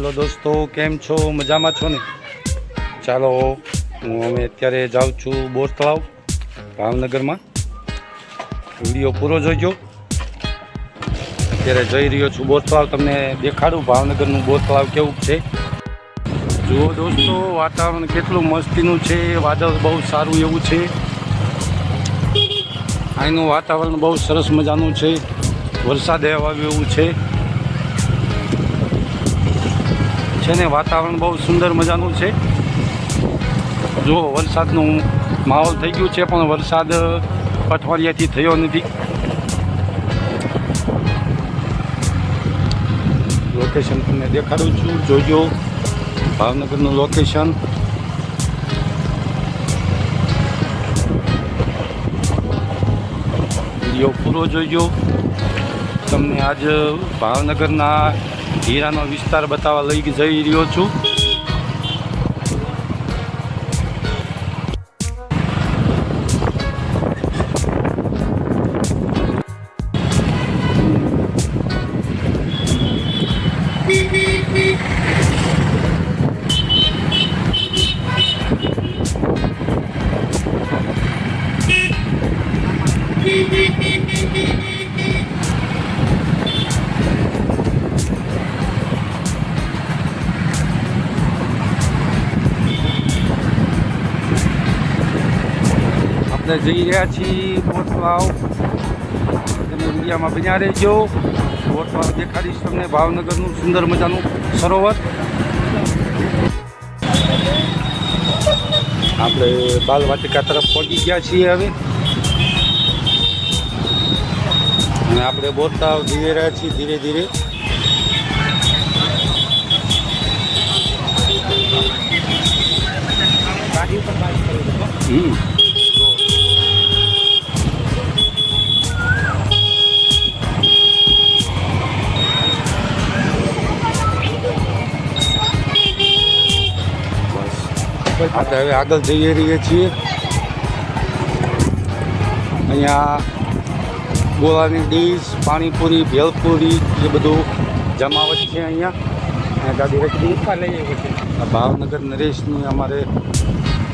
Hello દોસ્તો, કેમ છો? મજામાં છો ને? ચાલો, હું અમે અત્યારે જાઉં છું બોર તળાવ ભાવનગરમાં. વીડિયો પૂરો જોઈજો અત્યારે જઈ રહ્યો છું બોર તળાવ તમને દેખાડું ભાવનગરનું બોર તળાવ કેવું છે? જુઓ દોસ્તો, વાતાવરણ કેટલું મસ્તીનું છે. વાદળ બહુ સારું એવું છે. અહીંનું વાતાવરણ બહુ સરસ મજાનું છે. વરસાદ આવ્યું એવું છે. છે ને વાતાવરણ બહુ સુંદર મજાનું છે. જો વરસાદનું માહોલ થઈ ગયું છે, પણ વરસાદ અઠવાડિયાથી થયો નથી. લોકેશન તમને દેખાડું છું. જોજો, ભાવનગરનું લોકેશન વીડિયો પૂરો જોજો. તમને આજ ભાવનગરના હીરાનો વિસ્તાર બતાવવા લઈ જઈ રહ્યો છું. આપણે જઈ રહ્યા છીએ બોટલાવ તમે ઇન્ડિયામાં બન્યા રહેજો. બોટલાવ દેખાડીશ તમને ભાવનગરનું સુંદર મજાનું સરોવર. આપણે બાલવાટિકા તરફ પહોંચી ગયા છીએ હવે. અને આપણે બોટલાવ જઈ રહ્યા છીએ ધીરે ધીરે. હમ. આપણે હવે આગળ જઈ રહીએ છીએ. અહીંયા ગોળાની ડીશ પાણીપુરી ભેલપુરી એ બધું જમાવટ છે અહીંયા. અને દાદી રખડી આ ભાવનગર નરેશની અમારે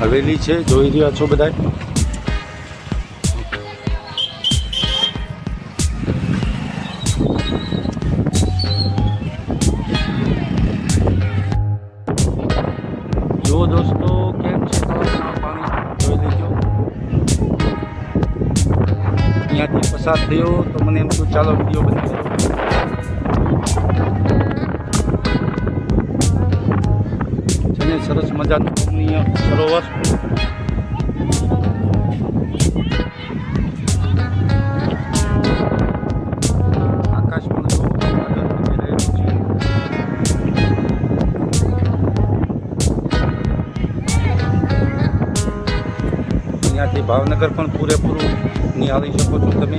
હવેલી છે. જોઈ રહ્યા છો બધા અહીંયાથી પસાર થયો, તો મને એમ થયું, ચાલો, વીડિયો બનાવી છે ને સરસ મજાનું રમણીય સરોવર અહીંયાથી ભાવનગર પણ પૂરેપૂરું નિહાળી શકો છો તમે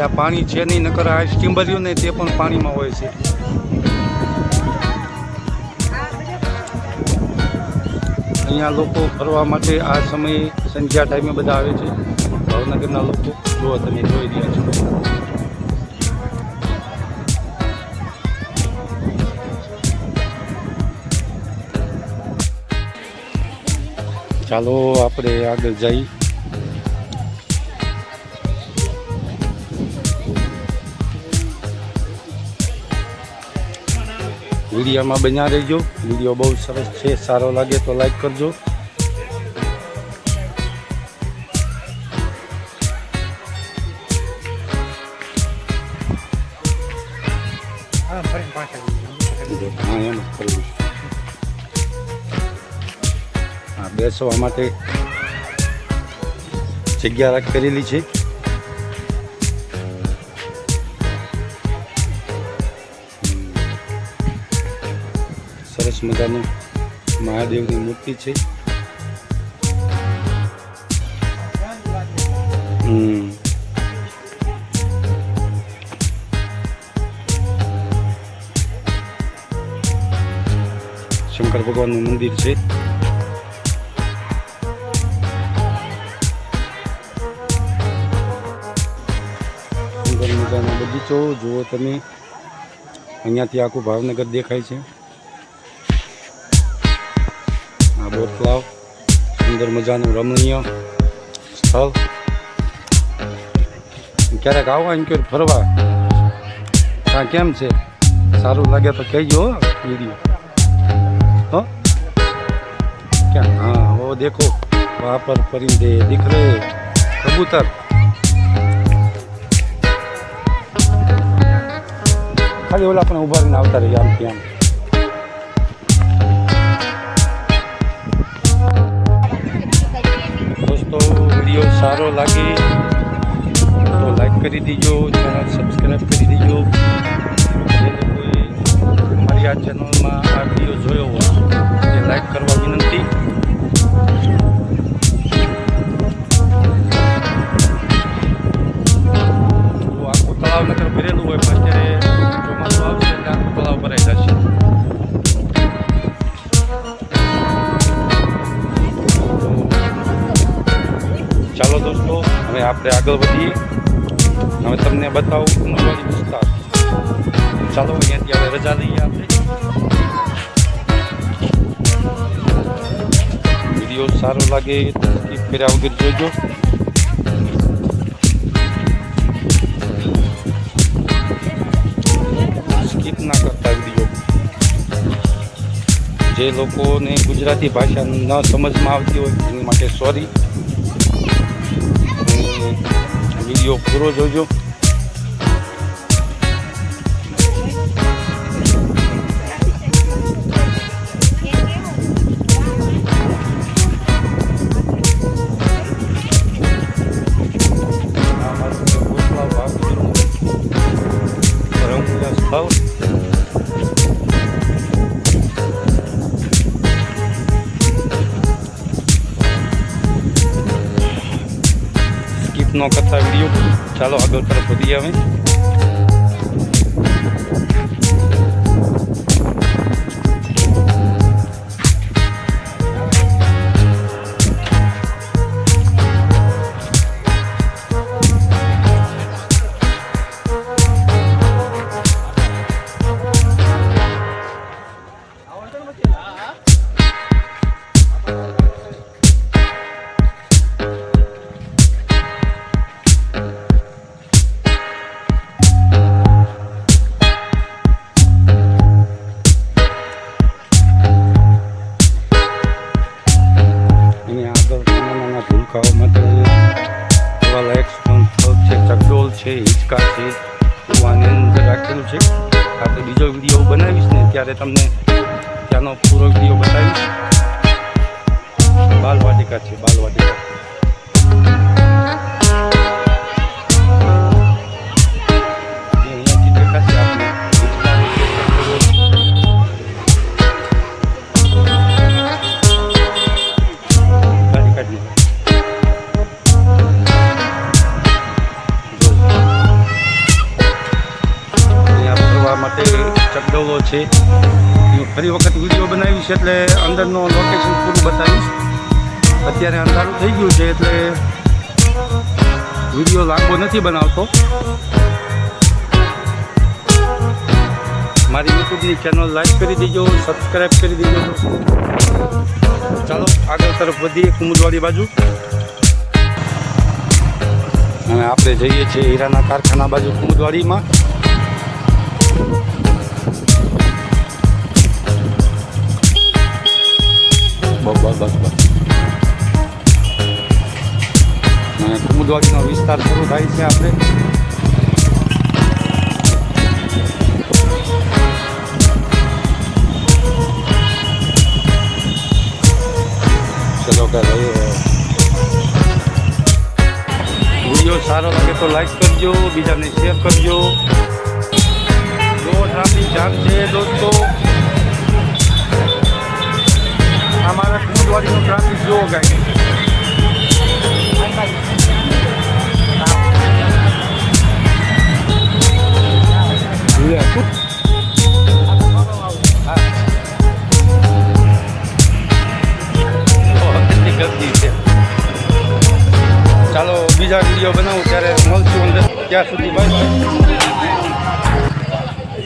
આ પાણી છે નહીં નકર આ સ્ટીમ્બર્યું નહીં તે પણ પાણીમાં હોય છે અહીંયા લોકો ફરવા માટે આ સમયે સંધ્યા ટાઈમે બધા આવે છે ભાવનગરના લોકો જુઓ તમે જોઈ રહ્યા છો ચાલો આપણે આગળ જઈ. વિડીયોમાં બન્યા રહેજો. વીડિયો બહુ સરસ છે, સારો લાગે તો લાઈક કરજો. બેસવા માટે જગ્યા કરેલી છે. સરસ મજાનું મહાદેવની મૂર્તિ છે. હમ. શંકર ભગવાનનું મંદિર છે. બગીચો જુઓ તમે. અહીંયાથી આખું ભાવનગર દેખાય છે. આ બોટ સુંદર મજાનું રમણીય સ્થળ. ક્યારેક આવવા એમ કે ફરવા. ત્યાં કેમ છે? સારું લાગે તો કહેજો વીડિયો. હો? ક્યાં? હા ઓ દેખો. वहाँ पर परिंदे दिख ખાલી ઓલા પણ ઊભા રહીને આવતા રહીએ આમ ત્યાં. દોસ્તો, વીડિયો સારો લાગે તો લાઈક કરી દીજો ચેનલ સબસ્ક્રાઈબ કરી દીજો. જે લોકોએ મારી આ ચેનલમાં આ વીડિયો જોયો હોય એ લાઈક કરવા વિનંતી. આપણે આગળ વધીએ હવે તમને બતાવું ઉમરવાડી વિસ્તાર ચાલો અહીંયાથી હવે રજા લઈએ આપણે. વીડિયો સારો લાગે તો કર્યા વગર જોજો. સ્કીપ ના કરતા વીડિયો. જે લોકોને ગુજરાતી ભાષા ન સમજમાં આવતી હોય, એની માટે સોરી વીડિયો પૂરો જોજો આ સ્કીપ કથા વીડિયો. ચાલો આગળ તરફ વધી હવે. ભૂલકાઓ માટે એવા છે, ચકડોલ છે, હિંચકા છે, એવું આની અંદર રાખેલું છે. આપણે બીજો વીડિયો બનાવીશ ને ત્યારે તમને ત્યાંનો પૂરો વીડિયો બતાવીશ. બાલવાટિકા છે બાલવાટિકા ચકડોળો છે. ફરી વખત વીડિયો બનાવીશ એટલે અંદરનો લોકેશન પૂરું બતાવીશ. અત્યારે અંધારું થઈ ગયું છે એટલે વીડિયો લાંબો નથી બનાવતો. મારી યુટ્યુબની ચેનલ લાઈક કરી દેજો સબસ્ક્રાઈબ કરી દેજો. ચાલો, આગળ તરફ વધીએ કુમુદવાડી બાજુ. અને આપણે જઈએ છીએ હીરાના કારખાના બાજુ કુમુદવાડીમાં બસ બસ બસ બસ. અને વિસ્તાર શરૂ થાય છે આપણે. ચલો કે વીડિયો સારો લાગે તો લાઈક કરજો, બીજાને શેર કરજો. જો ટ્રાફિક જામ છે દોસ્તો અમારા કુંદવાડીનું ટ્રાફિક